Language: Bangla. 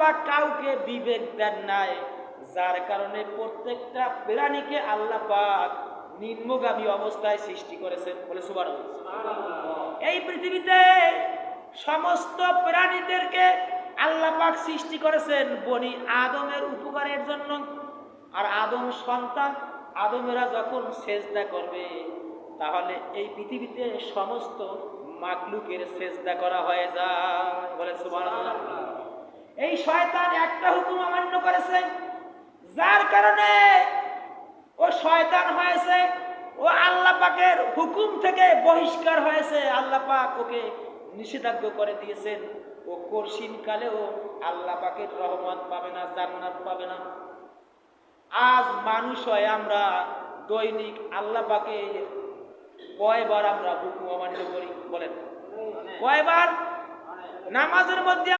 পাক কাউকে বিবেক দেন নাই যার কারণে প্রত্যেকটা প্রাণীকে আল্লাহ পাক নিম্নগামী অবস্থায় সৃষ্টি করেছেন। বলে সুবার এই পৃথিবীতে সমস্ত প্রাণীদেরকে আল্লাহ পাক সৃষ্টি করেছেন বনি আদমের উপকারের জন্য। আর আদম সন্তান আদমেরা যখন সেজদা করবে তাহলে এই পৃথিবীতে সমস্ত মাকলুকের সেজদা করা হয়ে যায়। এই শয়তান একটা হুকুম অমান্য করেছে, যার কারণে ও শয়তান হয়েছে, ও আল্লাহ পাকের হুকুম থেকে বহিষ্কার হয়েছে। আল্লাহ পাক ওকে নিষেধাজ্ঞ করে দিয়েছেন। ও কর্ষিন কালেও আল্লাহ পাকের রহমত পাবে না, জান্নাত পাবে না। আজ মানুষ হয় আমরা দৈনিক আল্লাহ পাকে কয়বার আমরা হুকুম অমান্য করি, বলেন। কয়বার? নামাজের মধ্যে